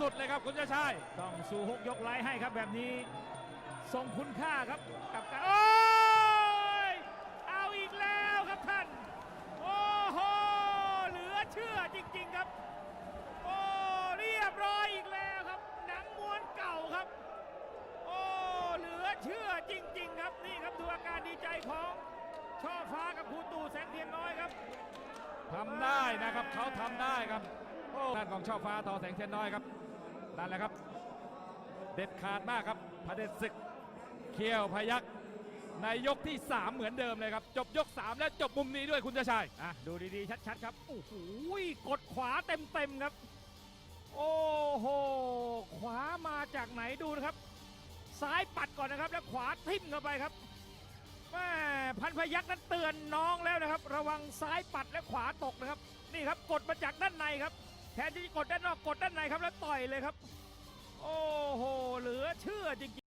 สุดๆเลยครับคุณชาติชายต้องสู่หกยกไล่ให้ครับแบบนี้ทรงคุณค่าครับกับการโอ้ยเอาอีกแล้วครับท่าน โอ้โหเหลือเชื่อจริง ๆครับ โอ้เรียบร้อยอีกแล้วครับ หนังม้วนเก่าครับ โอ้เหลือเชื่อจริง ๆ ครับนี่ครับดูอาการดีใจของช่อฟ้ากับครูตู่แสงเทียนน้อยครับทำได้นะครับเขาทำได้ครับโอ้ ด้านของช่อฟ้าทอแสงเทียนน้อยครับนั่นแหละครับ เด็ดขาดมากครับพระเด็จศึกเขี้ยวพยักในยกที่ 3 เหมือนเดิมเลยครับ จบยก 3 และจบมุมนี้ด้วยคุณชาติชายอะดูดีๆ ชัดๆ ครับโอ้โหกดขวาเต็มๆครับ โอ้โห ขวามาจากไหนดูนะครับ ซ้ายปัดก่อนนะครับ แล้วขวาทิ่มเข้าไปครับแม่พันพยักษ์นั้นเตือนน้องแล้วนะครับ ระวังซ้ายปัดและขวาตกนะครับ นี่ครับกดมาจากด้านในครับ ทนที่จะกดด้านนอกกดด้านในครับแล้วต่อยเลยครับ โอ้โห เหลือเชื่อจริง